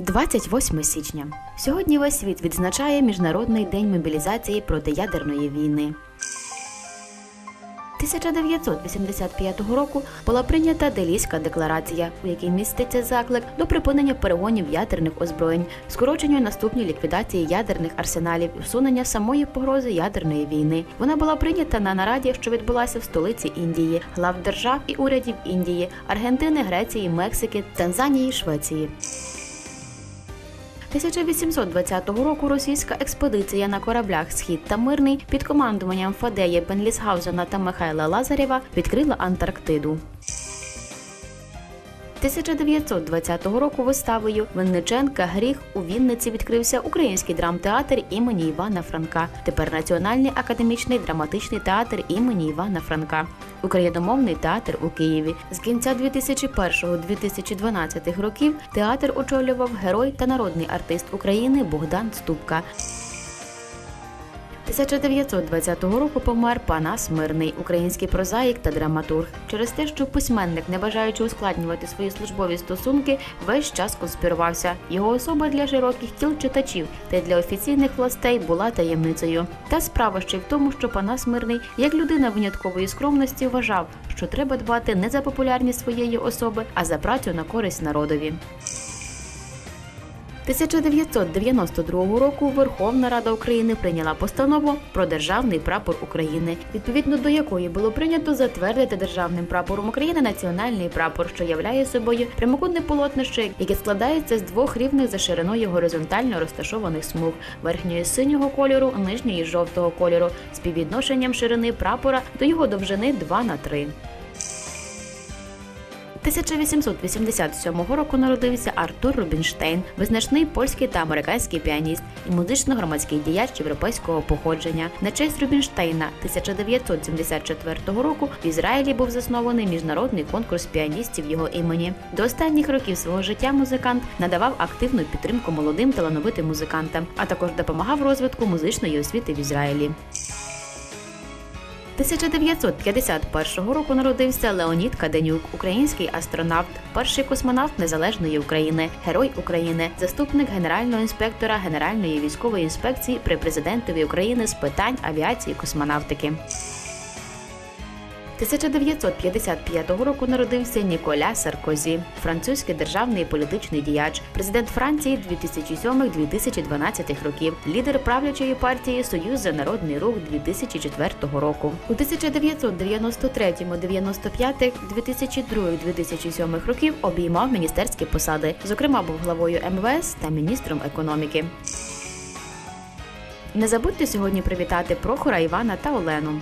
28 січня. Сьогодні весь світ відзначає Міжнародний день мобілізації проти ядерної війни. 1985 року була прийнята Делійська декларація, у якій міститься заклик до припинення перегонів ядерних озброєнь, скорочення наступній ліквідації ядерних арсеналів і усунення самої погрози ядерної війни. Вона була прийнята на нараді, що відбулася в столиці Індії, глав держав і урядів Індії, Аргентини, Греції, Мексики, Танзанії, Швеції. 1820 року російська експедиція на кораблях Схід та Мирний під командуванням Фадея Бенлісгаузена та Михайла Лазарєва відкрила Антарктиду. 1920 року виставою Винниченка Гріх у Вінниці відкрився Український драмтеатр імені Івана Франка. Тепер Національний академічний драматичний театр імені Івана Франка. Україномовний театр у Києві. З кінця 2001-2012 років театр очолював герой та народний артист України Богдан Ступка. 1920 року помер Панас Мирний, український прозаїк та драматург. Через те, що письменник, не бажаючи ускладнювати свої службові стосунки, весь час конспірувався. Його особа для широких тіл читачів та для офіційних властей була таємницею. Та справа ще й в тому, що Панас Мирний, як людина виняткової скромності, вважав, що треба дбати не за популярність своєї особи, а за працю на користь народові. 1992 року Верховна Рада України прийняла постанову про державний прапор України, відповідно до якої було прийнято затвердити державним прапором України національний прапор, що являє собою прямокутне полотнище, яке складається з двох рівних за шириною горизонтально розташованих смуг верхньої синього кольору, нижньої жовтого кольору, співвідношенням ширини прапора до його довжини 2 на 3. 1887 року народився Артур Рубінштейн, визначний польський та американський піаніст і музично-громадський діяч європейського походження. На честь Рубінштейна 1974 року в Ізраїлі був заснований міжнародний конкурс піаністів його імені. До останніх років свого життя музикант надавав активну підтримку молодим талановитим музикантам, а також допомагав розвитку музичної освіти в Ізраїлі. 1951 року народився Леонід Каденюк, український астронавт, перший космонавт незалежної України, герой України, заступник генерального інспектора Генеральної військової інспекції при президентові України з питань авіації і космонавтики. 1955 року народився Ніколя Саркозі, французький державний і політичний діяч, президент Франції 2007-2012 років, лідер правлячої партії Союз за народний рух 2004 року. У 1993, 95, 2002, 2007 років обіймав міністерські посади. Зокрема, був главою МВС та міністром економіки. Не забудьте сьогодні привітати Прохора Івана та Олену.